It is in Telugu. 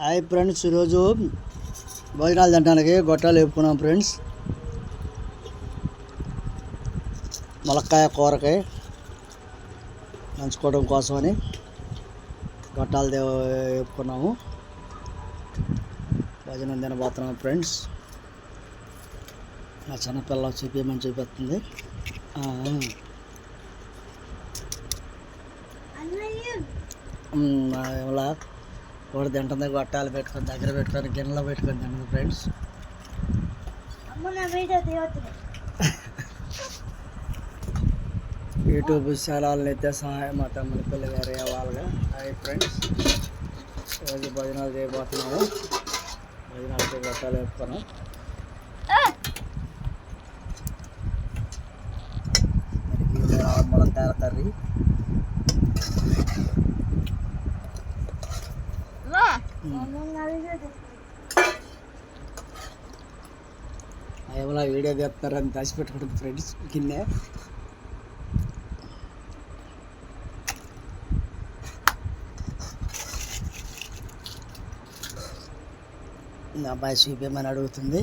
హాయ్ ఫ్రెండ్స్ ఈరోజు భోజనాలు తినడానికి గొట్టాలు వేపుకున్నాం ఫ్రెండ్స్. ములక్కాయ కూరకాయ నంచుకోవడం కోసమని గొట్టాలు వేపుకున్నాము. భోజనం తినబోతున్నాం ఫ్రెండ్స్. నా చిన్నపిల్ల చూపించమని చూపిస్తుంది. ఇలా కూడా తింటుంది గొట్టాలు పెట్టుకొని దగ్గర పెట్టుకొని గిన్నెలో పెట్టుకొని తింటుంది ఫ్రెండ్స్ యూట్యూబ్ ఛానల్ని అయితే సహాయం మా తమ్ముని పిల్ల గారు వాళ్ళగా హాయ్ ఫ్రెండ్స్ రోజు భజనాలు చేయబోతున్నాము. భోజనాలకి గొట్టాలు పెట్టుకున్నాం. ములక్కాయల కర్రీ ఏమైనా వీడియో తీస్తున్నారని దాచిపెట్టుకుంటుంది ఫ్రెండ్స్ కింద. నా అబ్బాయి చూపించమని అడుగుతుంది.